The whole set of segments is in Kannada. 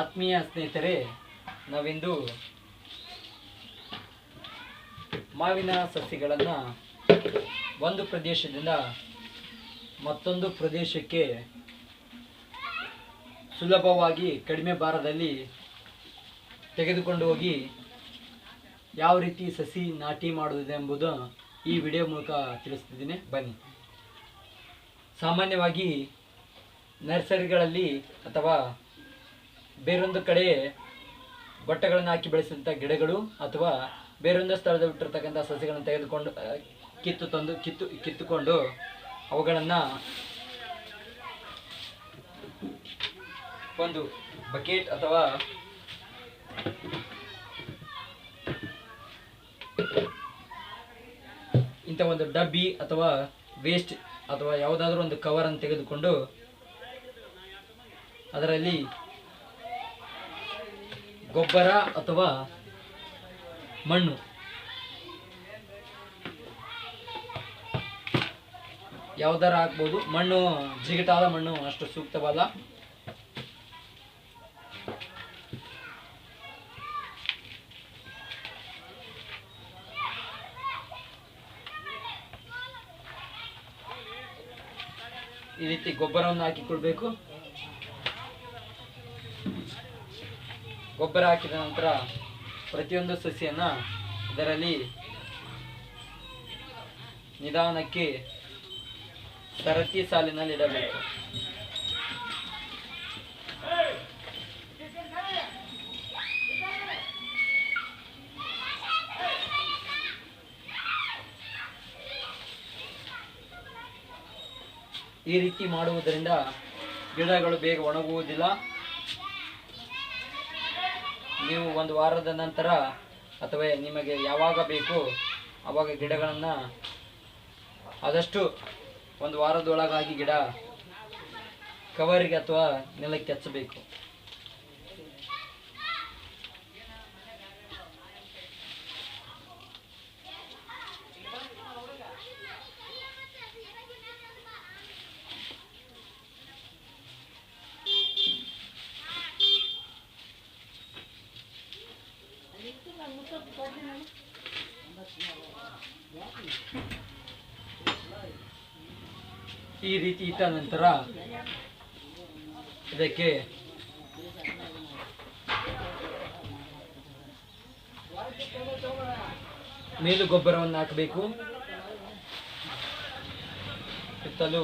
ಆತ್ಮೀಯ ಸ್ನೇಹಿತರೆ, ನಾವಿಂದು ಮಾವಿನ ಸಸಿಗಳನ್ನು ಒಂದು ಪ್ರದೇಶದಿಂದ ಮತ್ತೊಂದು ಪ್ರದೇಶಕ್ಕೆ ಸುಲಭವಾಗಿ ಕಡಿಮೆ ಭಾರದಲ್ಲಿ ತೆಗೆದುಕೊಂಡು ಹೋಗಿ ಯಾವ ರೀತಿ ಸಸಿ ನಾಟಿ ಮಾಡುವುದೆಂಬುದು ಈ ವಿಡಿಯೋ ಮೂಲಕ ತಿಳಿಸ್ತಿದ್ದೀನಿ. ಬನ್ನಿ. ಸಾಮಾನ್ಯವಾಗಿ ನರ್ಸರಿಗಳಲ್ಲಿ ಅಥವಾ ಬೇರೊಂದು ಕಡೆ ಬಟ್ಟೆಗಳನ್ನು ಹಾಕಿ ಬೆಳೆಸಿದಂಥ ಗಿಡಗಳು ಅಥವಾ ಬೇರೊಂದು ಸ್ಥಳದಲ್ಲಿ ಬಿಟ್ಟಿರ್ತಕ್ಕಂಥ ಸಸಿಗಳನ್ನು ತೆಗೆದುಕೊಂಡು ಕಿತ್ತು ತಂದು, ಕಿತ್ತು, ಕಿತ್ತುಕೊಂಡು ಅವುಗಳನ್ನು ಒಂದು ಬಕೆಟ್ ಅಥವಾ ಇಂಥ ಒಂದು ಡಬ್ಬಿ ಅಥವಾ ವೇಸ್ಟ್ ಅಥವಾ ಯಾವುದಾದ್ರೂ ಒಂದು ಕವರನ್ನು ತೆಗೆದುಕೊಂಡು ಅದರಲ್ಲಿ ಗೊಬ್ಬರ ಅಥವಾ ಮಣ್ಣು. ಯಾವ್ದಾರ ಹಾಕ್ಬೋದು ಮಣ್ಣು ಜಿಗಿಟಾದ ಮಣ್ಣು ಅಷ್ಟು ಸೂಕ್ತವಲ್ಲ. ಈ ರೀತಿ ಗೊಬ್ಬರವನ್ನು ಹಾಕಿಕೊಳ್ಬೇಕು ಗೊಬ್ಬರ ಹಾಕಿದ ನಂತರ ಪ್ರತಿಯೊಂದು ಸಸಿಯನ್ನು ಇದರಲ್ಲಿ ನಿಧಾನಕ್ಕೆ ಸರತಿ ಸಾಲಿನಲ್ಲಿ ಇಡಬೇಕು. ಈ ರೀತಿ ಮಾಡುವುದರಿಂದ ಗಿಡಗಳು ಬೇಗ ಒಣಗುವುದಿಲ್ಲ. ನೀವು ಒಂದು ವಾರದ ನಂತರ ಅಥವಾ ನಿಮಗೆ ಯಾವಾಗ ಬೇಕು ಆವಾಗ ಗಿಡಗಳನ್ನು ಆದಷ್ಟು ಒಂದು ವಾರದೊಳಗಾಗಿ ಗಿಡ ಕವರಿಗೆ ಅಥವಾ ನೆಲಕ್ಕೆ ಹಚ್ಚಬೇಕು. ಈ ರೀತಿ ಇಟ್ಟ ನಂತರ ಇದಕ್ಕೆ ಮೇಲು ಗೊಬ್ಬರವನ್ನು ಹಾಕಬೇಕು. ಸುತ್ತಲೂ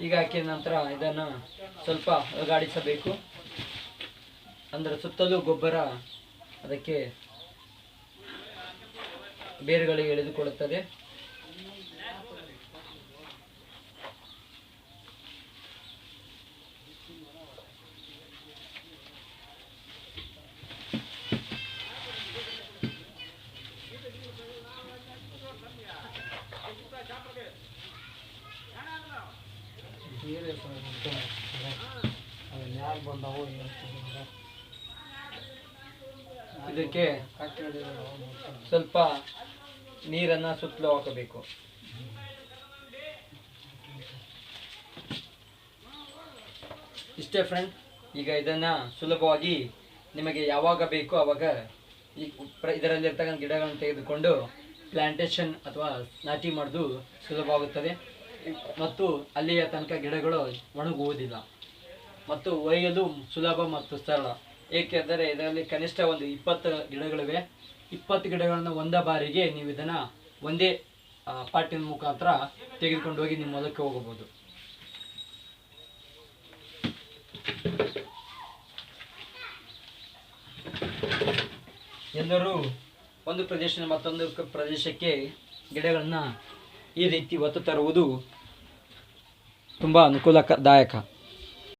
ಈಗ ಹಾಕಿದ ನಂತರ ಇದನ್ನು ಸ್ವಲ್ಪ ಅಲುಗಾಡಿಸಬೇಕು ಅಂದರೆ ಸುತ್ತಲೂ ಗೊಬ್ಬರ ಅದಕ್ಕೆ ಬೇರುಗಳಿಗೆ ಎಳೆದುಕೊಳ್ಳುತ್ತದೆ. ಇದಕ್ಕೆ ಸ್ವಲ್ಪ ನೀರನ್ನ ಸುತ್ತಲೂ ಹಾಕಬೇಕು. ಇಷ್ಟೇ ಫ್ರೆಂಡ್ ಈಗ ಇದನ್ನ ಸುಲಭವಾಗಿ ನಿಮಗೆ ಯಾವಾಗ ಬೇಕೋ ಆವಾಗ ಈ ಇದರಲ್ಲಿರ್ತಕ್ಕಂಥ ಗಿಡಗಳನ್ನು ತೆಗೆದುಕೊಂಡು ಪ್ಲಾಂಟೇಶನ್ ಅಥವಾ ನಾಟಿ ಮಾಡೋದು ಸುಲಭವಾಗುತ್ತದೆ. ಮತ್ತು ಅಲ್ಲಿಯ ತನಕ ಗಿಡಗಳು ಒಣಗುವುದಿಲ್ಲ. ಮತ್ತು ಒಯ್ಯಲು ಸುಲಭ ಮತ್ತು ಸರಳ. ಏಕೆಂದರೆ ಇದರಲ್ಲಿ ಕನಿಷ್ಠ ಒಂದು ಇಪ್ಪತ್ತು ಗಿಡಗಳಿವೆ. ಇಪ್ಪತ್ತು ಗಿಡಗಳನ್ನು ಒಂದ ಬಾರಿಗೆ ನೀವು ಇದನ್ನು ಒಂದೇ ಪಾಟಿನ ಮುಖಾಂತರ ತೆಗೆದುಕೊಂಡು ಹೋಗಿ ನಿಮ್ಮ ಹೊಲಕ್ಕೆ ಹೋಗಬಹುದು. ಎಲ್ಲರೂ ಒಂದು ಪ್ರದೇಶದಿಂದ ಮತ್ತೊಂದು ಪ್ರದೇಶಕ್ಕೆ ಗಿಡಗಳನ್ನು ಈ ರೀತಿ ಒತ್ತು ತರುವುದು ತುಂಬ ಅನುಕೂಲದಾಯಕ